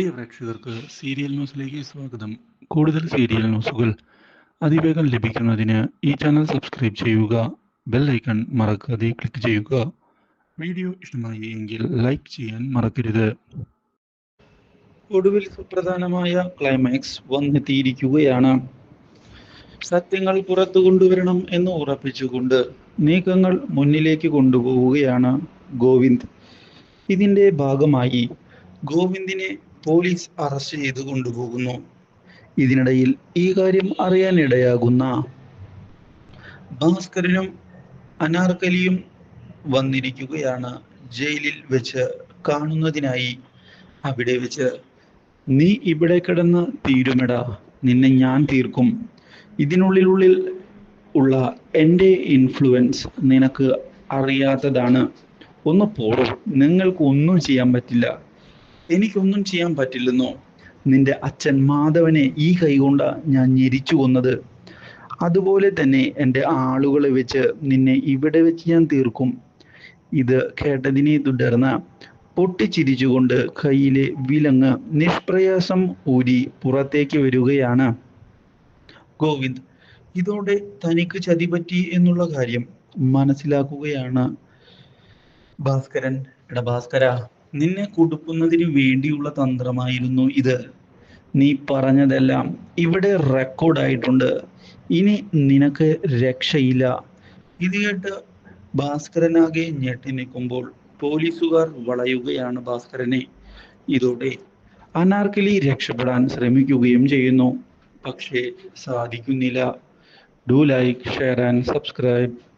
പ്രിയ പ്രേക്ഷകർക്ക് സീരിയൽ ന്യൂസിലേക്ക് സ്വാഗതം. കൂടുതൽ സീരിയൽ ന്യൂസുകൾ അതിവേഗം ലഭിക്കുന്നതിന് ഈ ചാനൽ സബ്സ്ക്രൈബ് ചെയ്യുക ബെൽ ഐക്കൺ മറക്കാതെ ക്ലിക്ക് ചെയ്യുക. വീഡിയോ ഇഷ്ടമായി എങ്കിൽ ലൈക്ക് ചെയ്യാൻ മറക്കരുത്. ഒടുവിൽ സുപ്രധാനമായ ക്ലൈമാക്സ് വന്നെത്തിയിരിക്കുകയാണ്. സത്യങ്ങൾ പുറത്തു കൊണ്ടുവരണം എന്ന് ഉറപ്പിച്ചുകൊണ്ട് നീക്കങ്ങൾ മുന്നിലേക്ക് കൊണ്ടുപോവുകയാണ് ഗോവിന്ദ്. ഇതിന്റെ ഭാഗമായി ഗോവിന്ദിനെ പോലീസ് അറസ്റ്റ് ചെയ്തു കൊണ്ടുപോകുന്നു. ഇതിനിടയിൽ ഈ കാര്യം അറിയാനിടയാകുന്ന ഭാസ്കരനും അനാർക്കലിയും വന്നിരിക്കുകയാണ് ജയിലിൽ വെച്ച് കാണുന്നതിനായി. അവിടെ വെച്ച് നീ ഇവിടെ കിടന്ന് തീരുമെടാ നിന്നെ ഞാൻ തീർക്കും. ഇതിനുള്ളിലുള്ളിൽ ഉള്ള എന്റെ ഇൻഫ്ലുവൻസ് നിനക്ക് അറിയാത്തതാണ്. ഒന്ന് പോടോ നിങ്ങൾക്ക് ഒന്നും ചെയ്യാൻ പറ്റില്ല. എനിക്കൊന്നും ചെയ്യാൻ പറ്റില്ലെന്നോ? നിന്റെ അച്ഛൻ മാധവനെ ഈ കൈകൊണ്ട ഞാൻ ഞെരിച്ചു കൊന്നത്. അതുപോലെ തന്നെ എന്റെ ആളുകളെ വെച്ച് നിന്നെ ഇവിടെ വെച്ച് ഞാൻ തീർക്കും. ഇത് കേട്ടതിനെ തുടർന്ന് പൊട്ടിച്ചിരിച്ചുകൊണ്ട് കയ്യിലെ വിലങ്ങ് നിഷ്പ്രയാസം ഊരി പുറത്തേക്ക് വരികയാണ്. ഗോവിന്ദ് ഇതോടെ തനിക്ക് ചതി പറ്റി എന്നുള്ള കാര്യം മനസ്സിലാക്കുകയാണ്. ഭാസ്കരൻ എടാ ഭാസ്കര. നിന്നെ കൊടുക്കുന്നതിന് വേണ്ടിയുള്ള തന്ത്രമായിരുന്നു ഇത്. നീ പറഞ്ഞതെല്ലാം ഇവിടെ റെക്കോർഡായിട്ടുണ്ട് ഇനി നിനക്ക് രക്ഷയില്ല. ഇത് കേട്ട് ഭാസ്കരനാകെ ഞെട്ടി നിൽക്കുമ്പോൾ പോലീസുകാർ വളയുകയാണ് ഭാസ്കരനെ. ഇതോടെ അനാർക്കലി രക്ഷപ്പെടാൻ ശ്രമിക്കുകയും ചെയ്യുന്നു. പക്ഷേ സാധിക്കുന്നില്ല. Do like share and subscribe